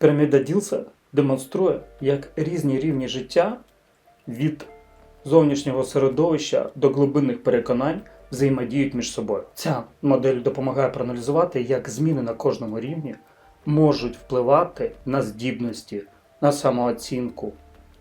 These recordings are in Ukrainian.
Піраміда Ділса демонструє, як різні рівні життя від зовнішнього середовища до глибинних переконань взаємодіють між собою. Ця модель допомагає проаналізувати, як зміни на кожному рівні можуть впливати на здібності, на самооцінку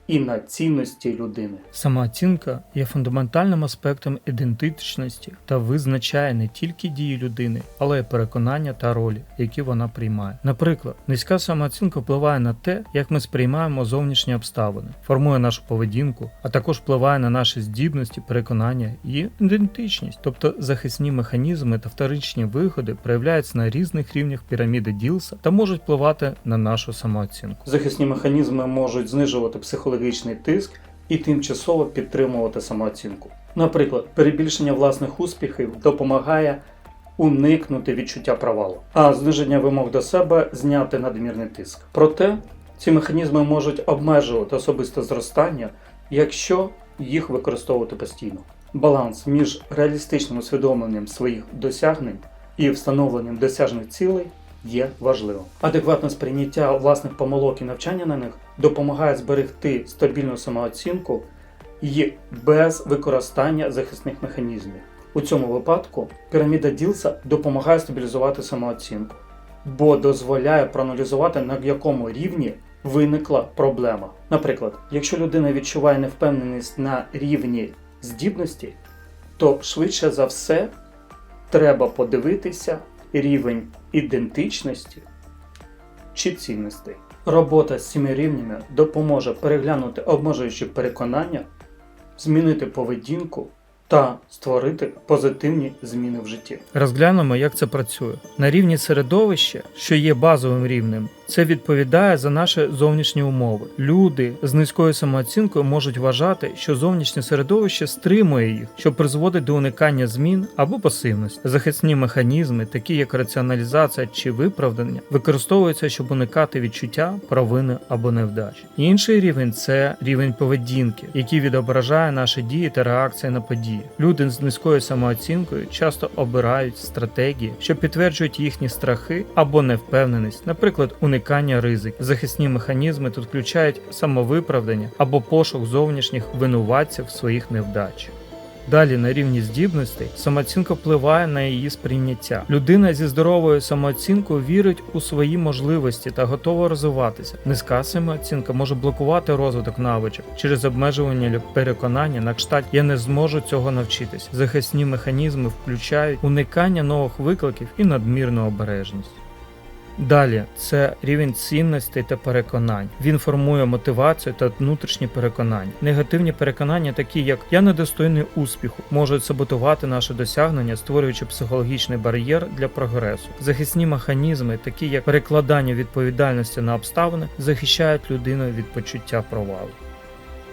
і на цінності людини. Самооцінка є фундаментальним аспектом ідентичності та визначає не тільки дії людини, але й переконання та ролі, які вона приймає. Наприклад, низька самооцінка впливає на те, як ми сприймаємо зовнішні обставини, формує нашу поведінку, а також впливає на наші здібності, переконання і ідентичність, тобто захисні механізми та вторичні виходи проявляються на різних рівнях піраміди Ділса та можуть впливати на нашу самооцінку. Захисні механізми можуть знижувати психологічний тиск і тимчасово підтримувати самооцінку. Наприклад, перебільшення власних успіхів допомагає уникнути відчуття провалу, а зниження вимог до себе зняти надмірний тиск. Проте ці механізми можуть обмежувати особисте зростання, якщо їх використовувати постійно. Баланс між реалістичним усвідомленням своїх досягнень і встановленням досяжних цілей є важливим. Адекватне сприйняття власних помилок і навчання на них допомагає зберегти стабільну самооцінку і без використання захисних механізмів. У цьому випадку піраміда Ділса допомагає стабілізувати самооцінку, бо дозволяє проаналізувати, на якому рівні виникла проблема. Наприклад, якщо людина відчуває невпевненість на рівні здібності, то швидше за все треба подивитися рівень ідентичності чи цінностей. Робота з цими рівнями допоможе переглянути обмежуючі переконання, змінити поведінку та створити позитивні зміни в житті. Розглянемо, як це працює. На рівні середовища, що є базовим рівнем, це відповідає за наші зовнішні умови. Люди з низькою самооцінкою можуть вважати, що зовнішнє середовище стримує їх, що призводить до уникання змін або пасивності. Захисні механізми, такі як раціоналізація чи виправдання, використовуються, щоб уникати відчуття провини або невдачі. Інший рівень це рівень поведінки, який відображає наші дії та реакції на події. Люди з низькою самооцінкою часто обирають стратегії, що підтверджують їхні страхи або невпевненість, наприклад, уникання ризик. Захисні механізми тут включають самовиправдання або пошук зовнішніх винуватців своїх невдач. Далі на рівні здібностей самооцінка впливає на її сприйняття. Людина зі здоровою самооцінкою вірить у свої можливості та готова розвиватися. Низька самооцінка може блокувати розвиток навичок через обмежування переконання на кшталт я не зможу цього навчитись. Захисні механізми включають уникання нових викликів і надмірну обережність. Далі це рівень цінностей та переконань. Він формує мотивацію та внутрішні переконання. Негативні переконання, такі як я недостойний успіху, можуть саботувати наше досягнення, створюючи психологічний бар'єр для прогресу. Захисні механізми, такі як перекладання відповідальності на обставини, захищають людину від почуття провалу.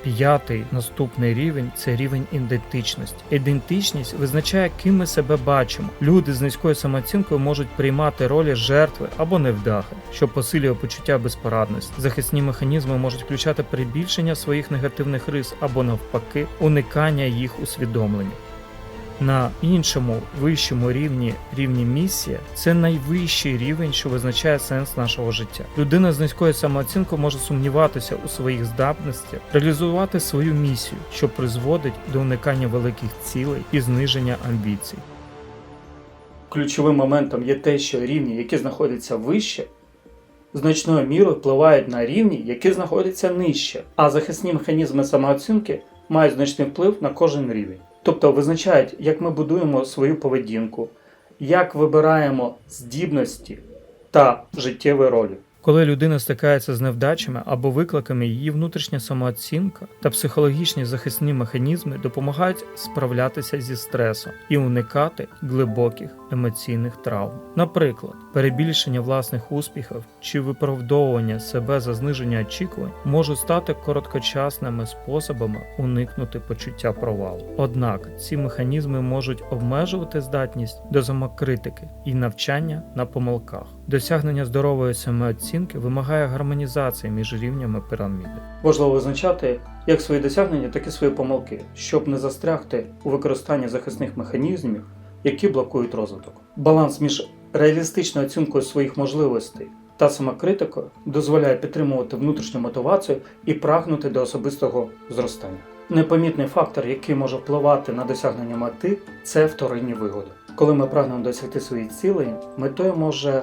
П'ятий наступний рівень це рівень ідентичності. Ідентичність визначає, ким ми себе бачимо. Люди з низькою самооцінкою можуть приймати ролі жертви або невдахи, що посилює почуття безпорадності. Захисні механізми можуть включати прибільшення своїх негативних рис або навпаки уникання їх усвідомлення. На іншому вищому рівні рівні місія це найвищий рівень, що визначає сенс нашого життя. Людина з низькою самооцінкою може сумніватися у своїх здатностях, реалізувати свою місію, що призводить до уникання великих цілей і зниження амбіцій. Ключовим моментом є те, що рівні, які знаходяться вище, значною мірою впливають на рівні, які знаходяться нижче, а захисні механізми самооцінки мають значний вплив на кожен рівень. Тобто визначають, як ми будуємо свою поведінку, як вибираємо здібності та життєві ролі. Коли людина стикається з невдачами або викликами, її внутрішня самооцінка та психологічні захисні механізми допомагають справлятися зі стресом і уникати глибоких емоційних травм. Наприклад, перебільшення власних успіхів чи виправдовування себе за зниження очікувань можуть стати короткочасними способами уникнути почуття провалу. Однак ці механізми можуть обмежувати здатність до самокритики і навчання на помилках. Досягнення здорової самооцінки вимагає гармонізації між рівнями піраміди. Важливо визначати як свої досягнення, так і свої помилки, щоб не застрягти у використанні захисних механізмів, які блокують розвиток. Баланс між реалістичною оцінкою своїх можливостей та самокритика дозволяє підтримувати внутрішню мотивацію і прагнути до особистого зростання. Непомітний фактор, який може впливати на досягнення мети, це вторинні вигоди. Коли ми прагнемо досягти своїх цілей, метою може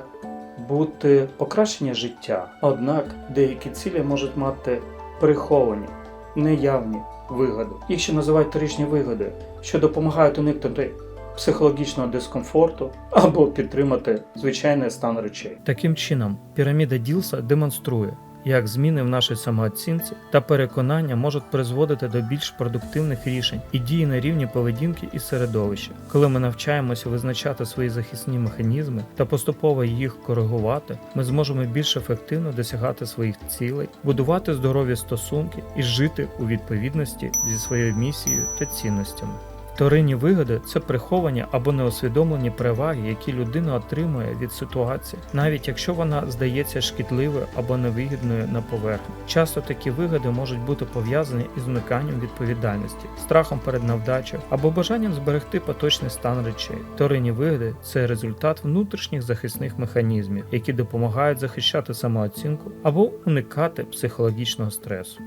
бути покращення життя. Однак деякі цілі можуть мати приховані, неявні вигоди. Їх ще називають вторичні вигоди, що допомагають уникнути психологічного дискомфорту або підтримати звичайний стан речей. Таким чином, піраміда Ділса демонструє, як зміни в нашій самооцінці та переконання можуть призводити до більш продуктивних рішень і дії на рівні поведінки і середовища. Коли ми навчаємося визначати свої захисні механізми та поступово їх коригувати, ми зможемо більш ефективно досягати своїх цілей, будувати здорові стосунки і жити у відповідності зі своєю місією та цінностями. Вторинні вигоди це приховані або неусвідомлені переваги, які людина отримує від ситуації, навіть якщо вона здається шкідливою або невигідною на поверхні. Часто такі вигоди можуть бути пов'язані із униканням відповідальності, страхом перед невдачею або бажанням зберегти поточний стан речей. Вторинні вигоди це результат внутрішніх захисних механізмів, які допомагають захищати самооцінку або уникати психологічного стресу.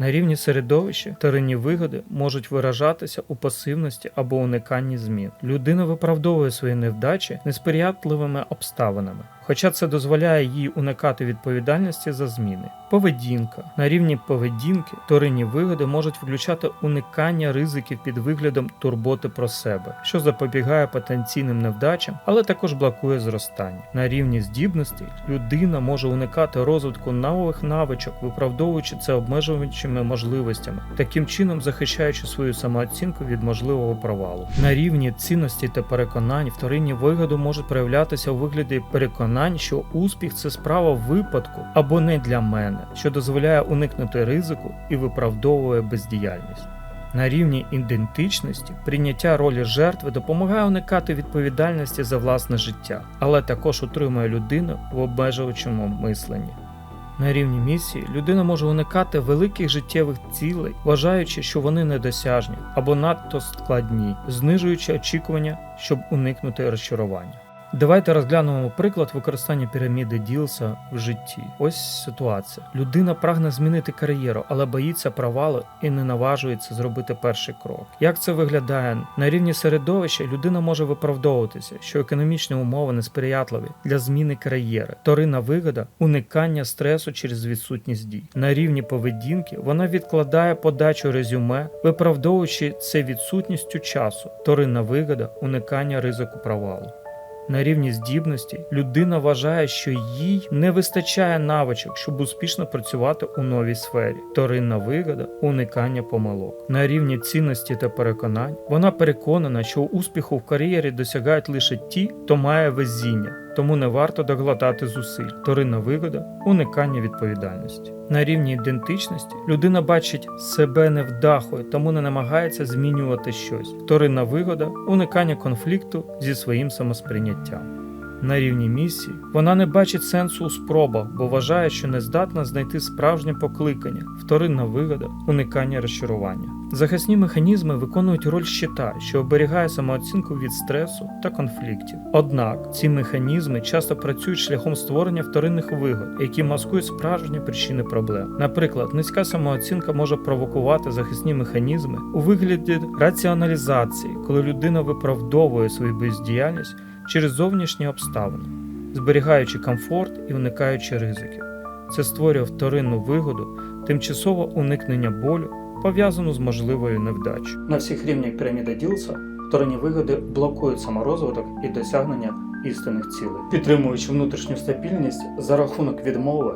На рівні середовища вторинні вигоди можуть виражатися у пасивності або униканні змін. Людина виправдовує свої невдачі несприятливими обставинами, хоча це дозволяє їй уникати відповідальності за зміни. Поведінка на рівні поведінки вторинні вигоди можуть включати уникання ризиків під виглядом турботи про себе, що запобігає потенційним невдачам, але також блокує зростання. На рівні здібностей людина може уникати розвитку нових навичок, виправдовуючи це обмежуючими можливостями, таким чином захищаючи свою самооцінку від можливого провалу. На рівні цінності та переконань вторинні вигоди можуть проявлятися у вигляді переконань, що успіх це справа випадку або не для мене, що дозволяє уникнути ризику і виправдовує бездіяльність. На рівні ідентичності прийняття ролі жертви допомагає уникати відповідальності за власне життя, але також утримує людину в обмежувачому мисленні. На рівні місії людина може уникати великих життєвих цілей, вважаючи, що вони недосяжні або надто складні, знижуючи очікування, щоб уникнути розчарування. Давайте розглянемо приклад використання піраміди Ділса в житті. Ось ситуація. Людина прагне змінити кар'єру, але боїться провалу і не наважується зробити перший крок. Як це виглядає? На рівні середовища людина може виправдовуватися, що економічні умови несприятливі для зміни кар'єри, вторинна вигода уникання стресу через відсутність дій. На рівні поведінки вона відкладає подачу резюме, виправдовуючи це відсутністю часу, вторинна вигода уникання ризику провалу. На рівні здібності людина вважає, що їй не вистачає навичок, щоб успішно працювати у новій сфері. Торинна вигода уникання помилок. На рівні цінності та переконань вона переконана, що успіху в кар'єрі досягають лише ті, хто має везіння, тому не варто докладати зусиль. Вторинна вигода уникання відповідальності. На рівні ідентичності людина бачить себе невдахою, тому не намагається змінювати щось. Вторинна вигода уникання конфлікту зі своїм самосприйняттям. На рівні місії вона не бачить сенсу у спробах, бо вважає, що не здатна знайти справжнє покликання, вторинна вигода уникання розчарування. Захисні механізми виконують роль щита, що оберігає самооцінку від стресу та конфліктів. Однак ці механізми часто працюють шляхом створення вторинних вигод, які маскують справжні причини проблем. Наприклад, низька самооцінка може провокувати захисні механізми у вигляді раціоналізації, коли людина виправдовує свою бездіяльність через зовнішні обставини, зберігаючи комфорт і уникаючи ризиків. Це створює вторинну вигоду, тимчасове уникнення болю, пов'язану з можливою невдачею. На всіх рівнях піраміди Ділса вторинні вигоди блокують саморозвиток і досягнення істинних цілей, підтримуючи внутрішню стабільність за рахунок відмови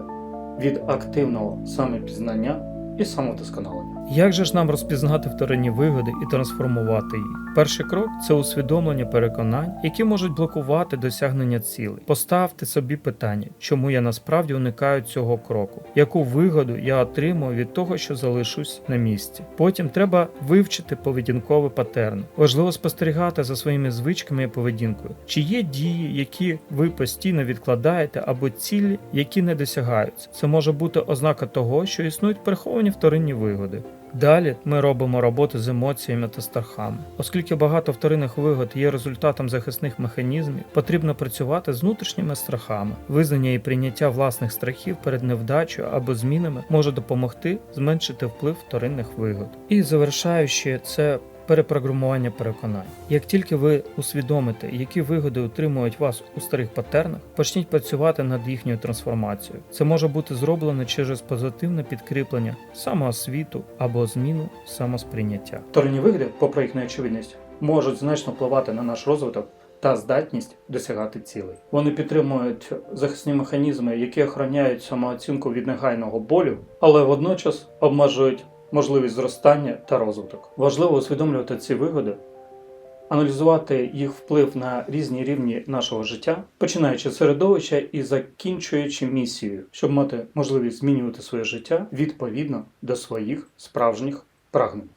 від активного самопізнання і самовдосконалення. Як же ж нам розпізнати вторинні вигоди і трансформувати їх? Перший крок це усвідомлення переконань, які можуть блокувати досягнення цілей. Поставте собі питання, чому я насправді уникаю цього кроку, яку вигоду я отримую від того, що залишусь на місці. Потім треба вивчити поведінкові патерни. Важливо спостерігати за своїми звичками і поведінкою. Чи є дії, які ви постійно відкладаєте, або цілі, які не досягаються. Це може бути ознака того, що існують приховані вторинні вигоди. Далі ми робимо роботу з емоціями та страхами. Оскільки багато вторинних вигод є результатом захисних механізмів, потрібно працювати з внутрішніми страхами. Визнання і прийняття власних страхів перед невдачею або змінами може допомогти зменшити вплив вторинних вигод. І завершаючи це. Перепрограмування переконань. Як тільки ви усвідомите, які вигоди утримують вас у старих патернах, почніть працювати над їхньою трансформацією. Це може бути зроблено через позитивне підкріплення самоосвіту або зміну самосприйняття. Вторинні вигоди, попри їх неочевидність, можуть значно впливати на наш розвиток та здатність досягати цілей. Вони підтримують захисні механізми, які охороняють самооцінку від негайного болю, але водночас обмежують можливість зростання та розвиток. Важливо усвідомлювати ці вигоди, аналізувати їх вплив на різні рівні нашого життя, починаючи середовища і закінчуючи місією, щоб мати можливість змінювати своє життя відповідно до своїх справжніх прагнень.